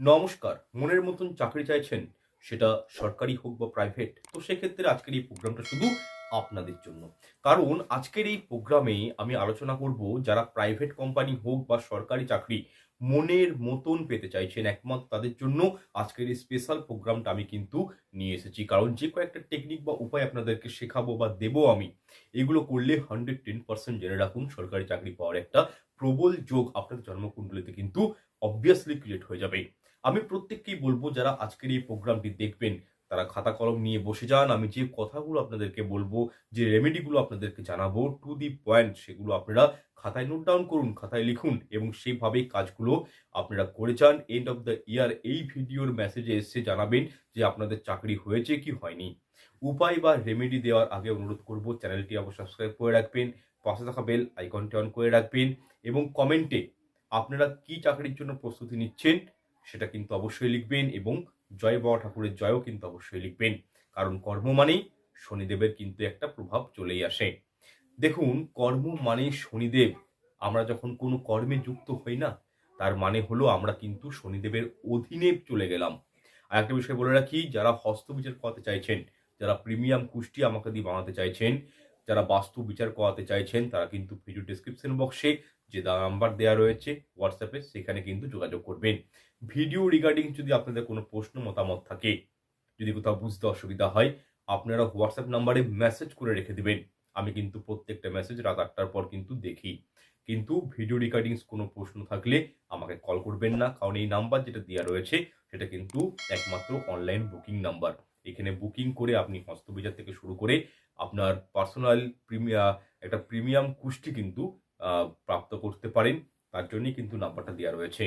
নমস্কার, মনের মতন চাকরি চাইছেন, সেটা সরকারি হোক বা প্রাইভেট তো সেক্ষেত্রে আজকের এই প্রোগ্রামটা শুধু আপনাদের জন্য। কারণ আজকের এই প্রোগ্রামে আমি আলোচনা করব যারা প্রাইভেট কোম্পানি হোক বা সরকারি চাকরি, মনের মতন পেতে চাইছেন একমাত্র তাদের জন্য আজকের এই স্পেশাল প্রোগ্রামটা আমি কিন্তু নিয়ে এসেছি। কারণ যে কয়েকটা টেকনিক বা উপায় আপনাদেরকে শেখাবো বা দেবো আমি, এগুলো করলে হান্ড্রেড টেন পার্সেন্ট জেনে রাখুন সরকারি চাকরি পাওয়ার একটা প্রবল যোগ আপনাদের জন্মকুণ্ডলিতে কিন্তু অবভিয়াসলি ক্রিয়েট হয়ে যাবে। আমি প্রত্যেককেই বলব, যারা আজকের এই প্রোগ্রামটি দেখবেন, তারা খাতা কলম নিয়ে বসে যান। আমি যে কথাগুলো আপনাদেরকে বলব, যে রেমেডিগুলো আপনাদেরকে জানাব টু দি পয়েন্ট সেগুলো আপনারা খাতায় নোট ডাউন করুন, খাতায় লিখুন এবং সেইভাবেই কাজগুলো আপনারা করে যান। এন্ড অফ দ্য ইয়ার এই ভিডিওর মেসেজে এসে জানাবেন যে আপনাদের চাকরি হয়েছে কি হয়নি। উপায় বা রেমেডি দেওয়ার আগে অনুরোধ করব, চ্যানেলটি অবশ্যই সাবস্ক্রাইব করে রাখবেন, পাশে থাকা বেল আইকনটি অন করে রাখবেন এবং কমেন্টে আপনারা কি চাকরির জন্য প্রস্তুতি নিচ্ছেন সেটা কিন্তু অবশ্যই লিখবেন এবং জয় বাবা ঠাকুরের জয়ও কিন্তু অবশ্যই লিখবেন। কারণ কর্ম মানেই শনিদেবের কিন্তু একটা প্রভাব চলেই আসে। দেখুন, কর্ম মানে শনিদেব। আমরা যখন কোনো কর্মে যুক্ত হই না, তার মানে হলো আমরা কিন্তু শনিদেবের অধীনে চলে গেলাম। আর একটা বিষয় বলে রাখি, যারা হস্তবিচার করাতে চাইছেন, যারা প্রিমিয়াম কুষ্টি আমাকে দিয়ে বানাতে চাইছেন যারা বাস্তু বিচার করাতে চাইছেন, তারা কিন্তু ভিডিও ডিসক্রিপশন বক্সে যে দা নাম্বার দেওয়া রয়েছে হোয়াটসঅ্যাপে সেখানে কিন্তু যোগাযোগ করবেন। ভিডিও রিগার্ডিং যদি আপনাদের কোনো প্রশ্ন, মতামত থাকে, যদি কোথাও বুঝতে অসুবিধা হয়, আপনারা হোয়াটসঅ্যাপ নাম্বারে মেসেজ করে রেখে দেবেন। আমি কিন্তু প্রত্যেকটা মেসেজ রাত আটটার পর কিন্তু দেখি। কিন্তু ভিডিও রেকর্ডিংস কোনো প্রশ্ন থাকলে আমাকে কল করবেন না, কারণ এই নাম্বার যেটা দেওয়া রয়েছে, সেটা কিন্তু একমাত্র অনলাইন বুকিং নাম্বার এখানে বুকিং করে আপনি হস্তবিচার থেকে শুরু করে আপনার পার্সোনাল প্রিমিয়া, একটা প্রিমিয়াম কুষ্টি কিন্তু প্রাপ্ত করতে পারেন। তার জন্যই কিন্তু নাম্বারটা দেওয়া রয়েছে।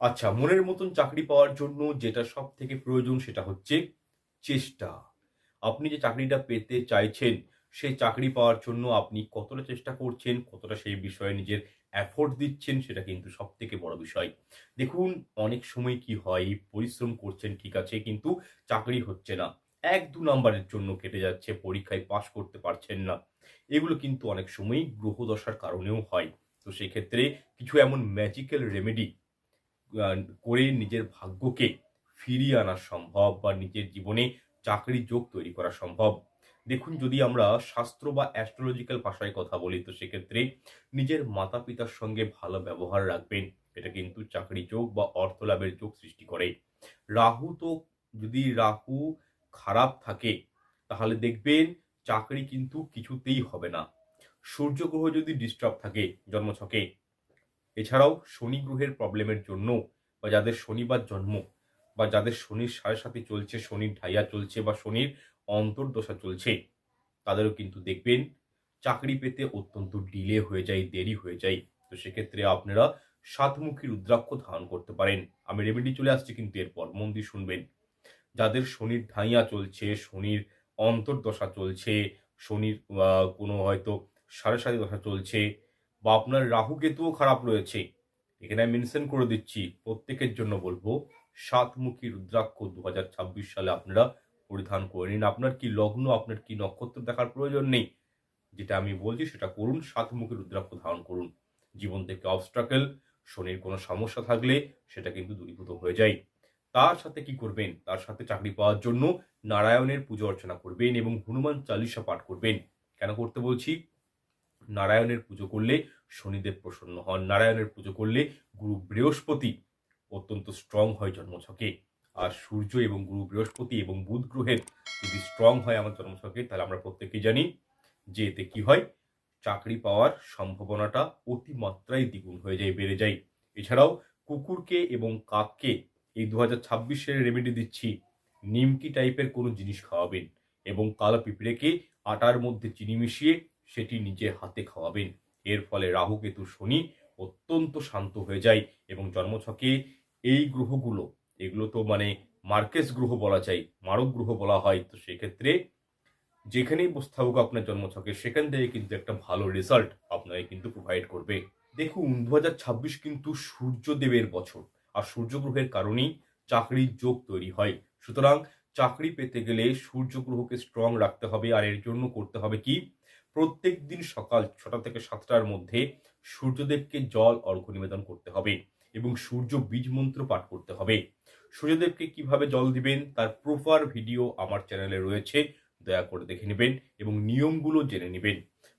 আচ্ছা মনের মতন চাকরি পাওয়ার জন্য যেটা সব থেকে প্রয়োজন সেটা হচ্ছে চেষ্টা। আপনি যে চাকরিটা পেতে চাইছেন সেই চাকরি পাওয়ার জন্য আপনি কতটা চেষ্টা করছেন, কতটা সেই বিষয়ে নিজের এফোর্ট দিচ্ছেন, সেটা কিন্তু সব থেকে বড় বিষয়। দেখুন, অনেক সময় কি হয়, পরিশ্রম করছেন, ঠিক আছে, কিন্তু চাকরি হচ্ছে না। এক দু নাম্বারের জন্য কেটে যাচ্ছে, পরীক্ষায় পাশ করতে পারছেন না। এগুলো কিন্তু অনেক সময় গ্রহদশার কারণেও হয়। তো সেক্ষেত্রে কিছু এমন ম্যাজিক্যাল রেমেডি করে নিজের ভাগ্যকে ফিরিয়ে আনা সম্ভব বা নিজের জীবনে চাকরি যোগ তৈরি করা সম্ভব। দেখুন, যদি আমরা শাস্ত্র বা অ্যাস্ট্রোলজিক্যাল ভাষায় কথা বলি, তো সেক্ষেত্রে নিজের মাতা পিতার সঙ্গে ভালো ব্যবহার রাখবেন। এটা কিন্তু চাকরি যোগ বা অর্থ লাভের যোগ সৃষ্টি করে। রাহু তো যদি রাহু খারাপ থাকে, তাহলে দেখবেন চাকরি কিন্তু কিছুতেই হবে না। সূর্য গ্রহ যদি ডিস্টার্ব থাকে জন্মছকে, এছাড়াও শনি গ্রহের প্রবলেমের জন্য বা যাদের শনিবার জন্ম বা যাদের শনির সাড়ে সাথে চলছে, শনির ঢাইয়া চলছে বা শনির অন্তর্দশা চলছে। তাদেরও কিন্তু দেখবেন, চাকরি পেতে অত্যন্ত ডিলে হয়ে যায়, দেরি হয়ে যায়। তো সেক্ষেত্রে আপনারা সাতমুখী রুদ্রাক্ষ ধারণ করতে পারেন। আমি রেমেডি চলে আসছি কিন্তু এরপর, মন দিয়ে শুনবেন। যাদের শনির ঢাইয়া চলছে, শনির অন্তর্দশা চলছে, শনির কোনো হয়তো সাড়ে সাড়ে দশা চলছে, বা আপনার রাহু কেতুও খারাপ রয়েছে। এখানে আমি মেনশন করে দিচ্ছি, প্রত্যেকের জন্য বলব, সাতমুখী রুদ্রাক্ষ দু হাজার ছাব্বিশ সালে আপনারা পরিধান করে নিন। আপনার কি লগ্ন, আপনার কি নক্ষত্র দেখার প্রয়োজন নেই? যেটা আমি বলছি, সেটা করুন। সাতমুখী রুদ্রাক্ষ ধারণ করুন। জীবন থেকে অবস্ট্রাকেল শনির কোনো সমস্যা থাকলে সেটা কিন্তু দূরীভূত হয়ে যায়। তার সাথে কি করবেন? তার সাথে চাকরি পাওয়ার জন্য নারায়ণের পুজো অর্চনা করবেন এবং হনুমান চালিসা পাঠ করবেন। কেন করতে বলছি? নারায়ণের পুজো করলে শনিদেব প্রসন্ন হন। নারায়ণের পুজো করলে গুরু বৃহস্পতি অত্যন্ত স্ট্রং হয় জন্মছকে সূর্য এবং গুরু বৃহস্পতি এবং বুধ গ্রহের যদি স্ট্রং হয় আমার জন্মছকে তাহলে আমরা প্রত্যেকেই জানি যে এতে কি হয়? চাকরি পাওয়ার সম্ভাবনাটা অতিমাত্রায় দ্বিগুণ হয়ে যায়, বেড়ে যায়। এছাড়াও কুকুরকে এবং কাককে এই দু হাজার ছাব্বিশের রেমেডি দিচ্ছি, নিমকি টাইপের কোনো জিনিস খাওয়াবেন এবং কালো পিঁপড়েকে আটার মধ্যে চিনি মিশিয়ে সেটি নিজে হাতে খাওয়াবেন। এর ফলে রাহু, কেতু, শনি অত্যন্ত শান্ত হয়ে যায় এবং জন্মছকে এই গ্রহগুলো এগুলো তো মানে মার্কেস গ্রহ বলা যায়, মারক গ্রহ বলা হয়। তো সেক্ষেত্রে যেখানেই বসে থাকুক আপনার জন্মছকে, সেখান থেকে কিন্তু একটা ভালো রেজাল্ট আপনাকে কিন্তু প্রোভাইড করবে। দেখুন দু হাজার ছাব্বিশ কিন্তু সূর্যদেবের বছর। আর সূর্য গ্রহের কারণেই চাকরির যোগ তৈরি হয়। সুতরাং চাকরি পেতে গেলে সূর্য গ্রহকে স্ট্রং রাখতে হবে। আর এর জন্য করতে হবে কি? প্রত্যেক দিন সকাল ছটা থেকে সাতটার মধ্যে সূর্যদেবকে জল, অর্ঘ্য নিবেদন করতে হবে এবং সূর্য বীজ মন্ত্র পাঠ করতে হবে। সূর্যদেবকে কীভাবে জল দিবেন, তার প্রপার ভিডিও আমার চ্যানেলে রয়েছে, দয়া করে দেখে নেবেন এবং নিয়মগুলো জেনে নেবেন।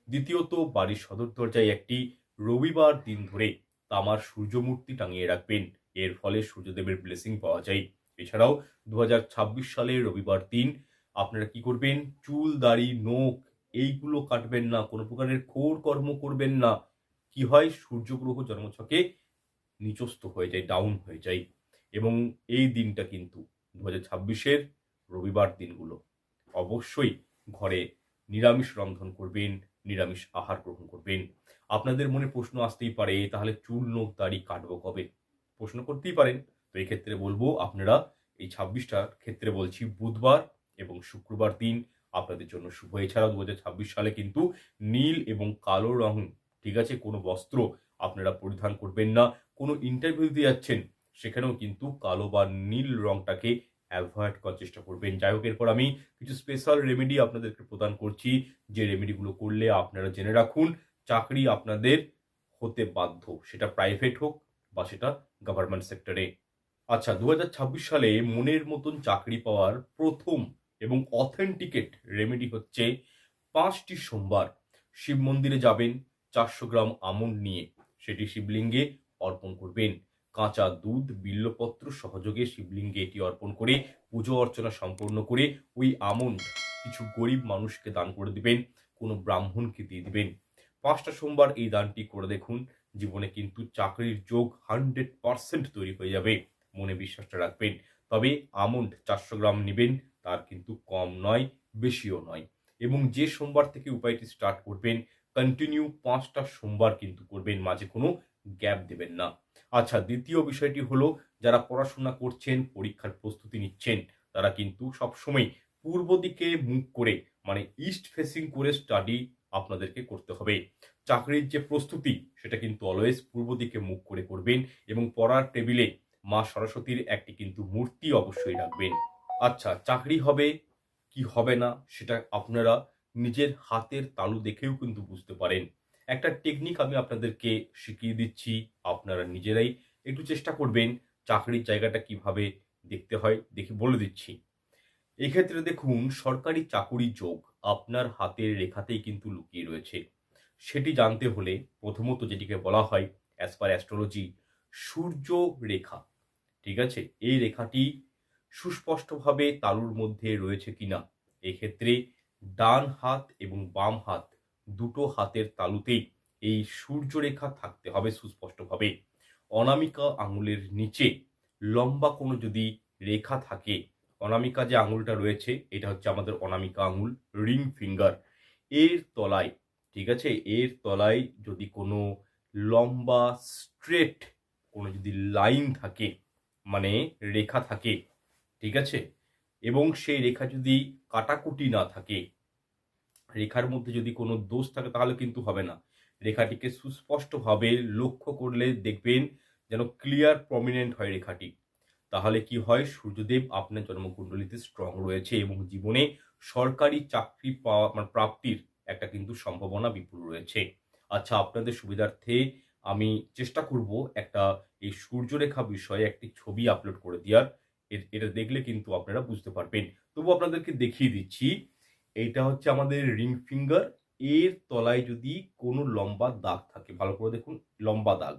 দ্বিতীয়ত, বাড়ির সদর দরজায় একটি রবিবার দিন ধরে তামার সূর্যমূর্তি টাঙিয়ে রাখবেন। এর ফলে সূর্যদেবের ব্লেসিং পাওয়া যায়। এছাড়াও দু হাজার সালের রবিবার দিন আপনারা কি করবেন? চুল, দাড়ি, নখ, এইগুলো কাটবেন না, কোনো প্রকারের খোর কর্ম করবেন না। কি হয়? সূর্যগ্রহ জন্মছকে নিচস্থ হয়ে যায় ডাউন হয়ে যায়। এবং এই দিনটা কিন্তু দু হাজার ছাব্বিশের রবিবার দিনগুলো অবশ্যই ঘরে নিরামিষ রন্ধন করবেন, নিরামিষ আহার গ্রহণ করবেন। আপনাদের মনে প্রশ্ন আসতেই পারে, তাহলে চুল, নখ, দাড়ি কাটবো কবে? প্রশ্ন করতেই পারেন। তো এই ক্ষেত্রে বলব, আপনারা এই ছাব্বিশটার ক্ষেত্রে বলছি বুধবার এবং শুক্রবার দিন আপনাদের জন্য শুভ। এছাড়াও দু ছাব্বিশ সালে কিন্তু নীল এবং কালো রং ঠিক আছে, কোনো বস্ত্র আপনারা পরিধান করবেন না। কোনো ইন্টারভিউ দিয়ে যাচ্ছেন সেখানেও কিন্তু কালো বা নীল রংটাকে অ্যাভয়েড করার চেষ্টা করবেন। যাই হোক, এরপর আমি কিছু স্পেশাল রেমেডি আপনাদেরকে প্রদান করছি। যে রেমেডিগুলো করলে আপনারা জেনে রাখুন, চাকরি আপনাদের হতে বাধ্য। সেটা প্রাইভেট হোক বা সেটা গভর্নমেন্ট সেক্টরে আচ্ছা দু হাজার ছাব্বিশ সালে মনের মতন চাকরি পাওয়ার প্রথম এবং অথেন্টিকেট রেমেডি হচ্ছে পাঁচটি সোমবার। শিব মন্দিরে যাবেন, চারশো গ্রাম আমন্ড নিয়ে। সেটি শিবলিঙ্গে অর্পণ করবেন। কাঁচা দুধ, বিল্লপত্র, সহযোগে শিবলিঙ্গে এটি অর্পণ করে পুজো অর্চনা সম্পন্ন করে ওই আমন্ড কিছু গরিব মানুষকে দান করে দিবেন, কোনো ব্রাহ্মণকে দিয়ে দিবেন। পাঁচটা সোমবার এই দানটি করে দেখুন, জীবনে কিন্তু চাকরির যোগ হান্ড্রেড পার্সেন্ট তৈরি হয়ে যাবে, মনে বিশ্বাসটা রাখবেন। তবে আমন্ড চারশো গ্রাম নেবেন, তার কিন্তু কম নয়, বেশিও নয়। এবং যে সোমবার থেকে উপায়টি স্টার্ট করবেন কন্টিনিউ পাঁচটা সোমবার কিন্তু করবেন, মাঝে কোনো গ্যাপ দেবেন না। আচ্ছা দ্বিতীয় বিষয়টি হলো, যারা পড়াশোনা করছেন, পরীক্ষার প্রস্তুতি নিচ্ছেন, তারা কিন্তু সবসময় পূর্ব দিকে মুখ করে মানে ইস্ট ফেসিং করে স্টাডি আপনাদেরকে করতে হবে। চাকরির যে প্রস্তুতি, সেটা কিন্তু অলওয়েজ পূর্ব দিকে মুখ করে করবেন এবং পড়ার টেবিলে মা সরস্বতীর একটি কিন্তু মূর্তি অবশ্যই রাখবেন। আচ্ছা চাকরি হবে কি হবে না, সেটা আপনারা নিজের হাতের তালু দেখেও কিন্তু বুঝতে পারেন। একটা টেকনিক আমি আপনাদেরকে শিখিয়ে দিচ্ছি। আপনারা নিজেরাই একটু চেষ্টা করবেন চাকরির জায়গাটা কীভাবে দেখতে হয়, দেখে বলে দিচ্ছি। এক্ষেত্রে দেখুন, সরকারি চাকুরি যোগ আপনার হাতের রেখাতেই কিন্তু লুকিয়ে রয়েছে। সেটি জানতে হলে প্রথমত যেটিকে বলা হয় অ্যাজ পার অ্যাস্ট্রোলজি সূর্য রেখা, ঠিক আছে? এই রেখাটি সুস্পষ্টভাবে তালুর মধ্যে রয়েছে কিনা? এক্ষেত্রে ডান হাত এবং বাম হাত দুটো হাতের তালুতেই এই সূর্যরেখা থাকতে হবে সুস্পষ্টভাবে। অনামিকা আঙুলের নিচে লম্বা কোনো যদি রেখা থাকে, অনামিকা যে আঙুলটা রয়েছে, এটা হচ্ছে আমাদের অনামিকা আঙুল, রিং ফিঙ্গার। এর তলায়, ঠিক আছে? এর তলায় যদি কোনো লম্বা স্ট্রেট কোনো যদি লাইন থাকে মানে রেখা থাকে, ঠিক আছে? এবং সেই রেখা যদি কাটাকুটি না থাকে রেখার মধ্যে যদি কোনো দোষ থাকে তাহলে কিন্তু হবে না। রেখাটিকে সুস্পষ্টভাবে লক্ষ্য করলে দেখবেন যেন ক্লিয়ার প্রমিনেন্ট হয় রেখাটি। তাহলে কি হয়? সূর্যদেব আপনার জন্মকুণ্ডলিতে স্ট্রং রয়েছে এবং জীবনে সরকারি চাকরি পাওয়া মানে প্রাপ্তির একটা কিন্তু সম্ভাবনা বিপুল রয়েছে। আচ্ছা আপনাদের সুবিধার্থে আমি চেষ্টা করব একটা এই সূর্যরেখা বিষয়ে একটি ছবি আপলোড করে দেওয়ার। এটা দেখলে কিন্তু আপনারা বুঝতে পারবেন। তবু আপনাদেরকে দেখিয়ে দিচ্ছি এইটা হচ্ছে আমাদের রিং ফিঙ্গার। এর তলায় যদি কোনো লম্বা দাগ থাকে, ভালো করে দেখুন, লম্বা দাগ,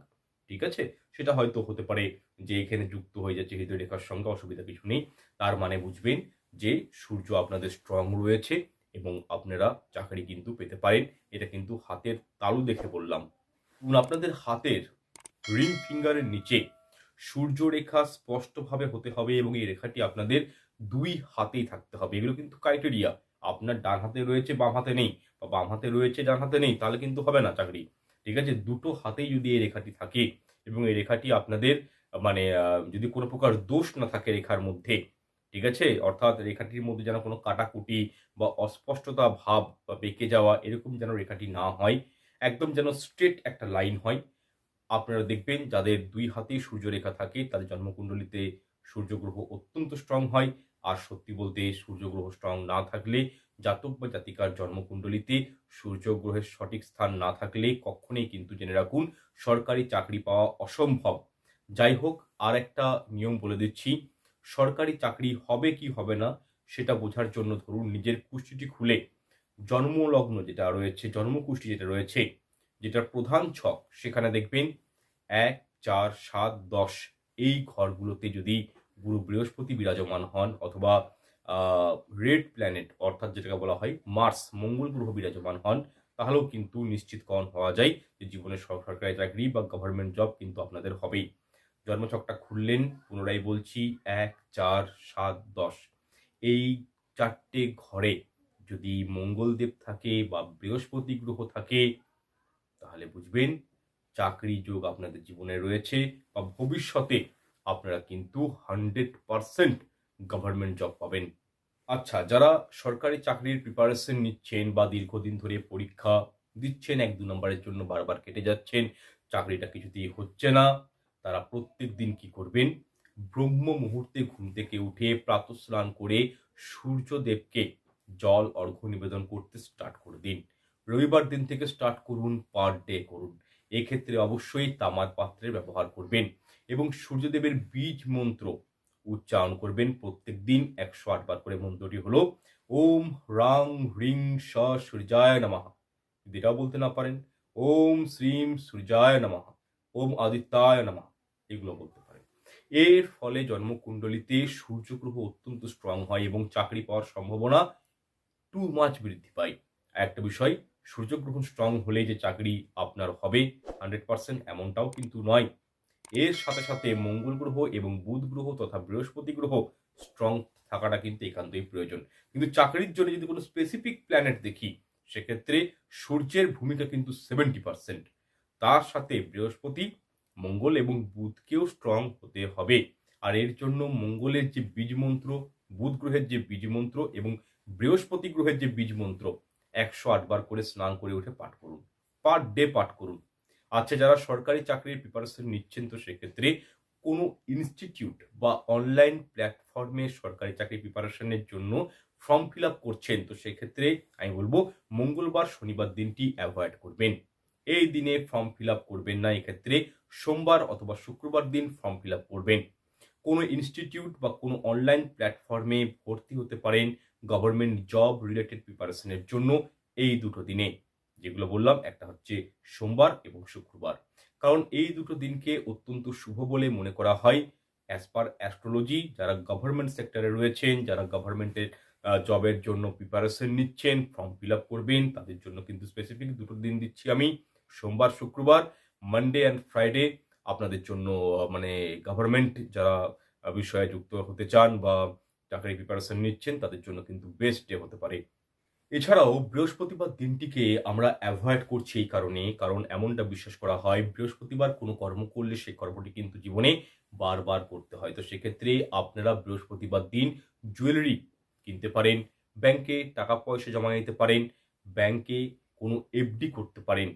ঠিক আছে? সেটা হয়তো হতে পারে যে এখানে যুক্ত হয়ে যাচ্ছে হৃদয় রেখার সঙ্গে, অসুবিধা কিছু নেই। তার মানে বুঝবেন যে সূর্য আপনাদের স্ট্রং রয়েছে এবং আপনারা চাকরি কিন্তু পেতে পারেন। এটা কিন্তু হাতের তালু দেখে বললাম। আপনাদের হাতের রিং ফিঙ্গারের নিচে সূর্যরেখা স্পষ্টভাবে হতে হবে এবং এই রেখাটি আপনাদের দুই হাতেই থাকতে হবে। এগুলো কিন্তু ক্রাইটেরিয়া আপনার ডান হাতে রয়েছে, বাম হাতে নেই, বা বাম হাতে রয়েছে, ডান হাতে নেই, তাহলে কিন্তু হবে না চাকরি। ঠিক আছে? দুটো হাতেই যদি এই রেখাটি থাকে এবং এই রেখাটি আপনাদের মানে যদি কোনো প্রকার দোষ না থাকে রেখার মধ্যে, ঠিক আছে? অর্থাৎ রেখাটির মধ্যে যেন কোনো কাটাকুটি বা অস্পষ্টতা ভাব বা বেঁকে যাওয়া এরকম যেন রেখাটি না হয়, একদম যেন স্ট্রেট একটা লাইন হয়, আপনারা দেখবেন যাদের দুই হাতেই সূর্যরেখা থাকে, তাদের জন্মকুণ্ডলিতে সূর্যগ্রহ অত্যন্ত স্ট্রং হয় আর সত্যি বলতে সূর্যগ্রহ স্ট্রং না থাকলে জাতক বা জাতিকার জন্মকুণ্ডলিতে সূর্যগ্রহের সঠিক স্থান না থাকলে কখনোই কিন্তু জেনে রাখুন সরকারি চাকরি পাওয়া অসম্ভব। যাই হোক, আর একটা নিয়ম বলে দিচ্ছি, সরকারি চাকরি হবে কি হবে না সেটা বোঝার জন্য ধরুন নিজের কুষ্টিটি খুলে, জন্মলগ্ন যেটা রয়েছে, জন্মকুষ্টি যেটা রয়েছে, যেটার প্রধান ছক, সেখানে দেখবেন এক, চার, সাত, দশ, এই ঘরগুলোতে যদি গুরু বৃহস্পতি বিরাজমান হন অথবা রেড প্ল্যানেট অর্থাৎ যেটাকে বলা হয় মার্স, মঙ্গল গ্রহ বিরাজমান হন, তাহলেও কিন্তু নিশ্চিতকরণ হওয়া যায় যে জীবনে সরকারি চাকরি বা গভর্নমেন্ট জব কিন্তু আপনাদের হবেই। জন্মছকটা খুললেন, পুনরায় বলছি, এক, চার, সাত, দশ। এই চারটে ঘরে যদি মঙ্গলদেব থাকে বা বৃহস্পতি গ্রহ থাকে, তাহলে বুঝবেন চাকরি যোগ আপনাদের জীবনে রয়েছে বা ভবিষ্যতে আপনারা কিন্তু হান্ড্রেড পারসেন্ট গভর্নমেন্ট জব পাবেন। আচ্ছা যারা সরকারি চাকরির প্রিপারেশন নিচ্ছেন বা দীর্ঘদিন ধরে পরীক্ষা দিচ্ছেন, এক দু নম্বরের জন্য বারবার কেটে যাচ্ছেন, চাকরিটা কিছুতেই হচ্ছে না, তারা প্রত্যেক দিন কি করবেন? ব্রহ্ম মুহূর্তে ঘুম থেকে উঠে প্রাতঃস্নান করে সূর্যদেবকে জল, অর্ঘ্য নিবেদন করতে স্টার্ট করে দিন। রবিবার দিন থেকে স্টার্ট করুন পার ডে করুন। এক্ষেত্রে অবশ্যই তামার পাত্রের ব্যবহার করবেন। এবং সূর্যদেবের বীজ মন্ত্র উচ্চারণ করবেন প্রত্যেক দিন একশো আটবার করে মন্ত্রটি হলো, ওম রাং হ্রিং স সূর্যায় নমঃ। যদি এটাও বলতে না পারেন, ওম শ্রীম সূর্যায় নমঃ। ওম আদিত্যায় নমঃ। এগুলো বলতে পারেন। এর ফলে জন্মকুণ্ডলিতে সূর্যগ্রহ অত্যন্ত স্ট্রং হয় এবং চাকরি পাওয়ার সম্ভাবনা টু মাচ বৃদ্ধি পায়। একটা বিষয়, সূর্যগ্রহণ স্ট্রং হলে যে চাকরি আপনার হবে হান্ড্রেড পার্সেন্ট এমনটাও কিন্তু নয়। এর সাথে সাথে মঙ্গল গ্রহ এবং বুধ গ্রহ তথা বৃহস্পতি গ্রহ স্ট্রং থাকাটা কিন্তু একান্তই প্রয়োজন। কিন্তু চাকরির জন্য যদি কোনো স্পেসিফিক প্ল্যানেট দেখি, সেক্ষেত্রে সূর্যের ভূমিকা কিন্তু সেভেন্টি পার্সেন্ট তার সাথে বৃহস্পতি, মঙ্গল এবং বুধকেও স্ট্রং হতে হবে। আর এর জন্য মঙ্গলের যে বীজ মন্ত্র বুধ গ্রহের যে বীজ মন্ত্র এবং বৃহস্পতি গ্রহের যে বীজ মন্ত্র একশো আটবার করে স্নান করে উঠে পাঠ করুন। পার ডে পাঠ করুন। আচ্ছা যারা সরকারি চাকরির প্রিপারেশন নিচ্ছেন, তো সেক্ষেত্রে কোনো ইনস্টিটিউট বা অনলাইন প্ল্যাটফর্মে সরকারি চাকরি প্রিপারেশনের জন্য ফর্ম ফিল আপ করছেন, তো সেক্ষেত্রে আমি বলব মঙ্গলবার শনিবার দিনটি অ্যাভয়েড করবেন। এই দিনে ফর্ম ফিল আপ করবেন না, এক্ষেত্রে সোমবার অথবা শুক্রবার দিন ফর্ম ফিল আপ করবেন। কোনো ইনস্টিটিউট বা কোনো অনলাইন প্ল্যাটফর্মে ভর্তি হতে পারেন গভর্নমেন্ট জব রিলেটেড প্রিপারেশনের জন্য এই দুটো দিনে। যেগুলো বললাম, একটা হচ্ছে সোমবার এবং শুক্রবার। কারণ এই দুটো দিনকে অত্যন্ত শুভ বলে মনে করা হয়। অ্যাজ পার অ্যাস্ট্রোলজি যারা গভর্নমেন্ট সেক্টরে রয়েছেন, যারা গভর্নমেন্টের জবের জন্য প্রিপারেশন নিচ্ছেন ফর্ম ফিল আপ করবেন, তাদের জন্য কিন্তু স্পেসিফিক দুটো দিন দিচ্ছি আমি। সোমবার, শুক্রবার মানডে অ্যান্ড ফ্রাইডে আপনাদের জন্য মানে গভর্নমেন্ট যারা বিষয়ে যুক্ত হতে চান বা চাকরি প্রিপারেশন নিচ্ছেন, তাদের জন্য কিন্তু বেস্ট ডে হতে পারে। এছাড়াও বৃহস্পতিবার দিনটিকে আমরা অ্যাভয়েড করছি এই কারণে, কারণ এমনটা বিশ্বাস করা হয়, বৃহস্পতিবার কোনো কর্ম করলে সেই কর্মটি কিন্তু জীবনে বারবার করতে হয়। তো সেক্ষেত্রে আপনারা বৃহস্পতিবার দিন জুয়েলারি কিনতে পারেন ব্যাংকে টাকা পয়সা জমা নিতে পারেন ব্যাংকে কোনো এফডি করতে পারেন,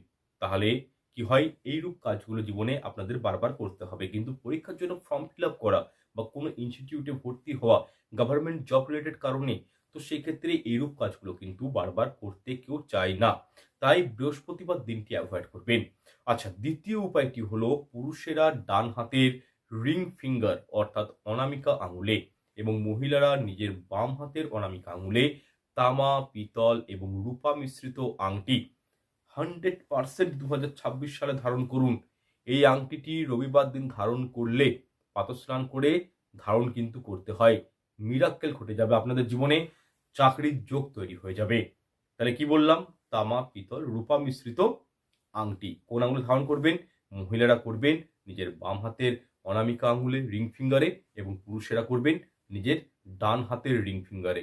তাহলে কি হয়? এইরূপ কাজগুলো জীবনে আপনাদের বারবার করতে হবে। কিন্তু পরীক্ষার জন্য ফর্ম ফিল আপ করা বা কোনো ইনস্টিটিউটে ভর্তি হওয়া গভর্নমেন্ট জব রিলেটেড কারণে তো সেক্ষেত্রে এইরূপ কাজগুলো কিন্তু বারবার করতে কেউ চায় না। তাই বৃহস্পতিবার দিনটি অ্যাভয়েড করবেন। আচ্ছা দ্বিতীয় উপায়টি হলো পুরুষেরা ডান হাতের রিং ফিঙ্গার অর্থাৎ অনামিকা আঙুলে এবং মহিলারা নিজের বাম হাতের অনামিকা আঙুলে তামা, পিতল এবং রূপা মিশ্রিত আংটি হান্ড্রেড পারসেন্ট দু হাজার ছাব্বিশ সালে ধারণ করুন। এই আংটিটি রবিবার দিন ধারণ করলে পাতস্নান করে ধারণ কিন্তু করতে হয়। মিরাক্কেল ঘটে যাবে আপনাদের জীবনে। চাকরির যোগ তৈরি হয়ে যাবে। তাহলে কি বললাম? তামা, পিতল, রূপা মিশ্রিত আংটি। কোন আঙুলে ধারণ করবেন? মহিলারা করবেন। নিজের বাম হাতের অনামিকা আঙুলে রিং ফিঙ্গারে এবং পুরুষেরা করবেন নিজের ডান হাতের রিং ফিঙ্গারে।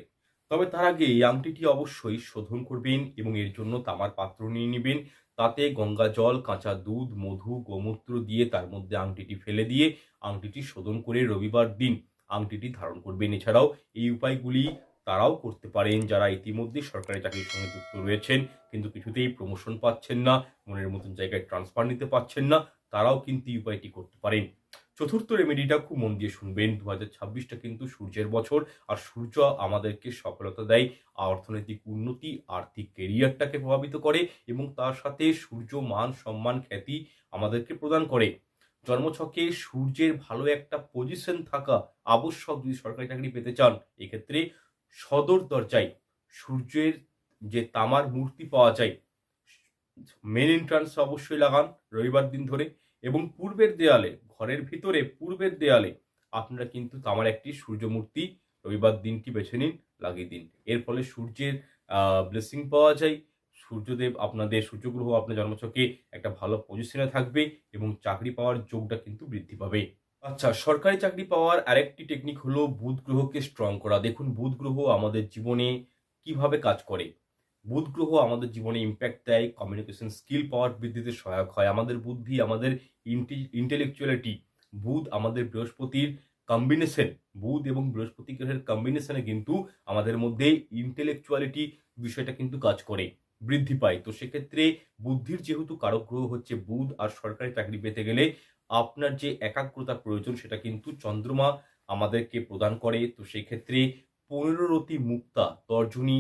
তবে তার আগে এই আংটিটি অবশ্যই শোধন করবেন এবং এর জন্য তামার পাত্র নিয়ে নেবেন। তাতে গঙ্গা জল, কাঁচা দুধ, মধু, গোমূত্র দিয়ে তার মধ্যে আংটিটি ফেলে দিয়ে আংটিটি শোধন করে রবিবার দিন আংটিটি ধারণ করবেন। এছাড়াও এই উপায়গুলি তারাও করতে পারেন যারা ইতিমধ্যে সরকারি চাকরির সঙ্গে যুক্ত রয়েছেন, কিন্তু কিছুতেই প্রমোশন পাচ্ছেন না, মনের মতন জায়গায় ট্রান্সফার নিতে পারছেন না, তারাও কিন্তু উপায়টি করতে পারেন। চতুর্থ রেমেডিটা খুব মন দিয়ে শুনবেন দু হাজার কিন্তু সূর্যের বছর, আর সূর্য আমাদেরকে সফলতা দেয়, অর্থনৈতিক উন্নতি, আর্থিক কেরিয়ারটাকে প্রভাবিত করে, এবং তার সাথে সূর্য মান সম্মান খ্যাতি আমাদেরকে প্রদান করে। জন্মছকে সূর্যের ভালো একটা পজিশন থাকা আবশ্যক যদি সরকারি চাকরি পেতে চান, এক্ষেত্রে সদর দরজায় সূর্যের যে তামার মূর্তি পাওয়া যায় মেন এন্ট্রান্স অবশ্যই লাগান রবিবার দিন ধরে এবং পূর্বের দেয়ালে, ঘরের ভিতরে, পূর্বের দেয়ালে আপনারা কিন্তু তামার একটি সূর্য মূর্তি রবিবার দিনটি বেছে নিন, লাগিয়ে দিন। এর ফলে সূর্যের ব্লেসিং পাওয়া যায়। সূর্যদেব আপনাদের সূর্যগ্রহ, আপনার জন্মছকে একটা ভালো পজিশনে থাকবে এবং চাকরি পাওয়ার যোগটা কিন্তু বৃদ্ধি পাবে। আচ্ছা সরকারি চাকরি পাওয়ার আরেকটি টেকনিক হলো বুধ গ্রহকে স্ট্রং করা। দেখুন, বুধ গ্রহ আমাদের জীবনে কীভাবে কাজ করে? বুধ গ্রহ আমাদের জীবনে ইম্প্যাক্ট দেয় কমিউনিকেশন স্কিল পাওয়ার বৃদ্ধিতে সহায়ক হয়। আমাদের বুদ্ধি, আমাদের ইন্টেলেকচুয়ালিটি বুধ আমাদের বৃহস্পতির কম্বিনেশন বুধ এবং বৃহস্পতি গ্রহের কম্বিনেশনে কিন্তু আমাদের মধ্যে ইন্টেলেকচুয়ালিটি বিষয়টা কিন্তু কাজ করে, বৃদ্ধি পায়। তো সেক্ষেত্রে বুদ্ধির যেহেতু কারক গ্রহ হচ্ছে বুধ, আর সরকারি চাকরি পেতে গেলে আপনার যে একাগ্রতা প্রয়োজন, সেটা কিন্তু চন্দ্রমা আমাদেরকে প্রদান করে। তো সেই ক্ষেত্রে পনেরোরতি মুক্তা তর্জনী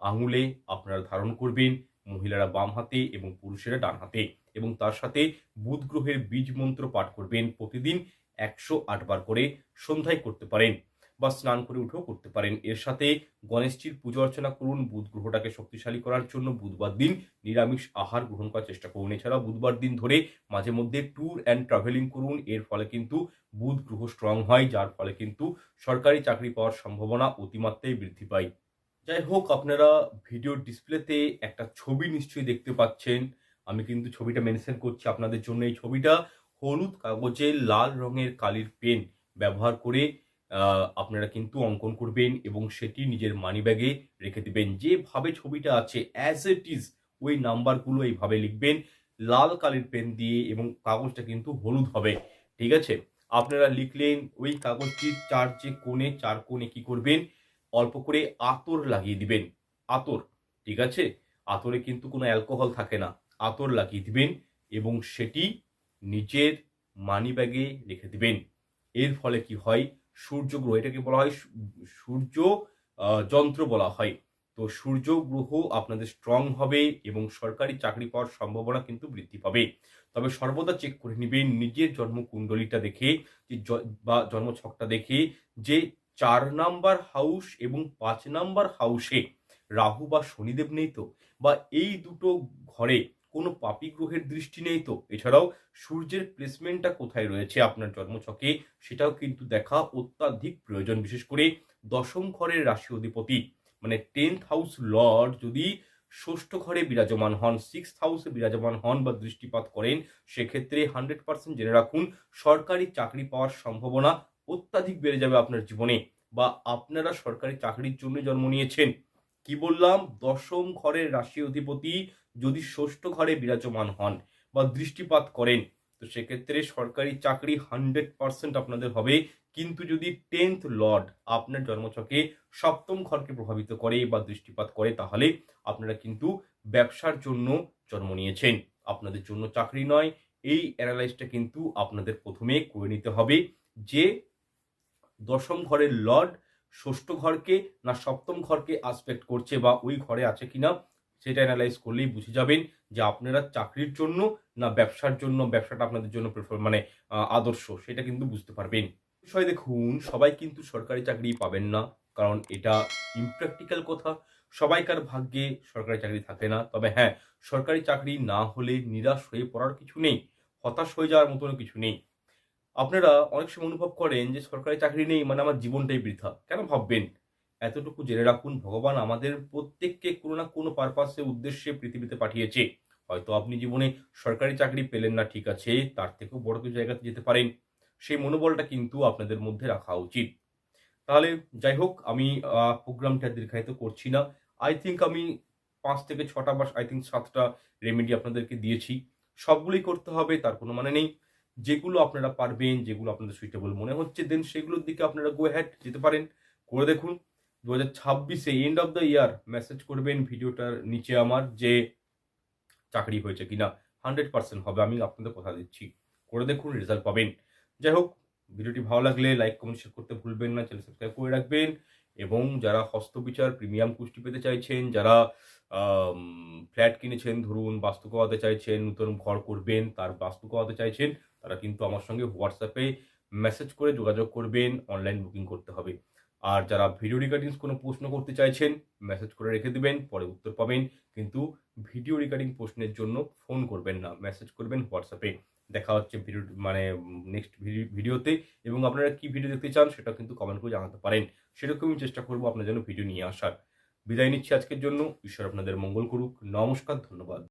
আঙুলে আপনারা ধারণ করবেন মহিলারা বাম হাতে এবং পুরুষেরা ডান হাতে। এবং তার সাথে বুধ গ্রহের বীজ মন্ত্র পাঠ করবেন। প্রতিদিন একশো আটবার করে সন্ধ্যায় করতে পারেন। বা স্নান করে উঠেও করতে পারেন। এর সাথে গণেশজির পুজো অর্চনা করুন, বুধ গ্রহটাকে শক্তিশালী করার জন্য বুধবার দিন নিরামিষ আহার গ্রহণ করার চেষ্টা করুন। এছাড়া বুধবার দিন ধরে মাঝে মধ্যে ট্যুর অ্যান্ড ট্রাভেলিং করুন। এর ফলে কিন্তু বুধ গ্রহ স্ট্রং হয়, যার ফলে কিন্তু সরকারি চাকরি পাওয়ার সম্ভাবনা অতিমাত্রায় বৃদ্ধি পায়। যাই হোক, আপনারা ভিডিও ডিসপ্লেতে একটা ছবি নিশ্চয়ই দেখতে পাচ্ছেন। আমি কিন্তু ছবিটা মেনশন করছি আপনাদের জন্য। এই ছবিটা হলুদ কাগজে লাল রঙের কালির পেন ব্যবহার করে আপনারা কিন্তু অঙ্কন করবেন এবং সেটি নিজের মানি ব্যাগে রেখে দিবেন। যেভাবে ছবিটা আছে অ্যাজ ইট ইজ ওই নাম্বারগুলো এইভাবে লিখবেন, লাল কালির পেন দিয়ে এবং কাগজটা কিন্তু হলুদ হবে, ঠিক আছে? আপনারা লিখলেন ওই কাগজটির চার যে কোণে, চার কোণে কি করবেন? অল্প করে আতর লাগিয়ে দিবেন, আতর, ঠিক আছে? আতরে কিন্তু কোনো অ্যালকোহল থাকে না, আতর লাগিয়ে দিবেন এবং সেটি নিজের মানি ব্যাগে রেখে দিবেন। এর ফলে কি হয়? সূর্য গ্রহ, এটাকে বলা হয় সূর্য যন্ত্র বলা হয়। তো সূর্য গ্রহ আপনাদের স্ট্রং হবে এবং সরকারি চাকরি পাওয়ার সম্ভাবনা কিন্তু বৃদ্ধি পাবে। তবে সর্বদা চেক করে নেবেন নিজের জন্মকুণ্ডলীটা দেখে, যে বা জন্মছকটা দেখে, যে চার নাম্বার হাউস এবং পাঁচ নাম্বার হাউসে রাহু বা শনিদেব নেই তো? বা এই দুটো ঘরে কোনো পাপি গ্রহের দৃষ্টি নেই তো? এছাড়াও সূর্যের প্লেসমেন্টটা কোথায় রয়েছে আপনার জন্মছকে? সেটাও কিন্তু দেখা অত্যাধিক প্রয়োজন, বিশেষ করে দশম ঘরের রাশি অধিপতি। মানে টেন্থ হাউস লর্ড যদি ষষ্ঠ ঘরে বিরাজমান হন সিক্স হাউসে বিরাজমান হন বা দৃষ্টিপাত করেন, সেক্ষেত্রে হান্ড্রেড পার্সেন্ট জেনে রাখুন, সরকারি চাকরি পাওয়ার সম্ভাবনা অত্যাধিক বেড়ে যাবে আপনার জীবনে বা আপনারা সরকারি চাকরির জন্য জন্ম নিয়েছেন। কি বললাম? দশম ঘরের রাশি অধিপতি যদি ষষ্ঠ ঘরে বিরাজমান হন বা দৃষ্টিপাত করেন, তো সেক্ষেত্রে সরকারি চাকরি হান্ড্রেড পার্সেন্ট আপনাদের হবে। কিন্তু যদি টেন্থ লর্ড আপনার জন্মছকে সপ্তম ঘরকে প্রভাবিত করে বা দৃষ্টিপাত করে, তাহলে আপনারা কিন্তু ব্যবসার জন্য জন্ম নিয়েছেন। আপনাদের জন্য চাকরি নয়। এই অ্যানালাইসটা কিন্তু আপনাদের প্রথমে করে নিতে হবে যে দশম ঘরের লর্ড ষষ্ঠ ঘরকে না সপ্তম ঘরকে আসপেক্ট করছে বা ওই ঘরে আছে কিনা সেটা অ্যানালাইজ করলেই বুঝে যাবেন যে আপনারা চাকরির জন্য না ব্যবসার জন্য, ব্যবসাটা আপনাদের জন্য প্রেফার মানে আদর্শ, সেটা কিন্তু বুঝতে পারবেন। বিষয় দেখুন, সবাই কিন্তু সরকারি চাকরি পাবেন না, কারণ এটা ইমপ্র্যাকটিক্যাল কথা। সবাইকার ভাগ্যে সরকারি চাকরি থাকে না, তবে হ্যাঁ সরকারি চাকরি না হলে নিরাশ হয়ে পড়ার কিছু নেই, হতাশ হয়ে যাওয়ার মতন কিছু নেই। আপনারা অনেক সময় অনুভব করেন যে সরকারি চাকরি নেই মানে আমার জীবনটাই বৃথা। কেন ভাববেন? এতটুকু জেনে রাখুন, ভগবান আমাদের প্রত্যেককে কোনো না কোনো পারপাসে উদ্দেশ্যে পৃথিবীতে পাঠিয়েছে। হয়তো আপনি জীবনে সরকারি চাকরি পেলেন না, ঠিক আছে, তার থেকেও বড় কিছু জায়গাতে যেতে পারেন। সেই মনোবলটা কিন্তু আপনাদের মধ্যে রাখা উচিত। তাহলে যাই হোক, আমি প্রোগ্রামটা দীর্ঘায়িত করছি না। আই থিঙ্ক আমি পাঁচ থেকে ছটা বা আই থিঙ্ক সাতটা রেমেডি আপনাদেরকে দিয়েছি। সবগুলোই করতে হবে, তার কোনো মানে নেই। যেগুলো আপনারা পারবেন, যেগুলো আপনাদের সুইটেবল মনে হচ্ছে দেন সেগুলোর দিকে আপনারা গো হ্যাড যেতে পারেন। করে দেখুন দু হাজার ছাব্বিশে end of the year message করবেন ভিডিওটার নিচে আমার যে চাকরি হয়েছে কিনা। হান্ড্রেড পার্সেন্ট হবে, আমি আপনাদের কথা দিচ্ছি। করে দেখুন রেজাল্ট পাবেন। যাই হোক, ভিডিওটি ভালো লাগলে লাইক কমেন্ট শেয়ার করতে ভুলবেন না চ্যানেল সাবস্ক্রাইব করে রাখবেন। এবং যারা হস্তবিচার প্রিমিয়াম কুষ্টি পেতে চাইছেন, যারা ফ্ল্যাট কিনেছেন, ধরুন বাস্তু করাতে চাইছেন, নতুন ঘর করবেন, তার বাস্তু করাতে চাইছেন তারা কিন্তু আমার সঙ্গে হোয়াটসঅ্যাপে মেসেজ করে যোগাযোগ করবেন অনলাইন বুকিং করতে হবে। আর যারা ভিডিও রিগার্ডিংস কোনো প্রশ্ন করতে চাইছেন মেসেজ করে রেখে দেবেন, পরে উত্তর পাবেন। কিন্তু ভিডিও রিগার্ডিং প্রশ্নের জন্য ফোন করবেন না মেসেজ করবেন হোয়াটসঅ্যাপে দেখা হচ্ছে ভিডিও মানে নেক্সট ভিডিওতে এবং আপনারা কি ভিডিও দেখতে চান, সেটা কিন্তু কমেন্ট করে জানাতে পারেন। সেরকমই চেষ্টা করব আপনার জন্য ভিডিও নিয়ে আসার। বিদায় নিচ্ছি আজকের জন্য। ঈশ্বর আপনাদের মঙ্গল করুক। নমস্কার, ধন্যবাদ।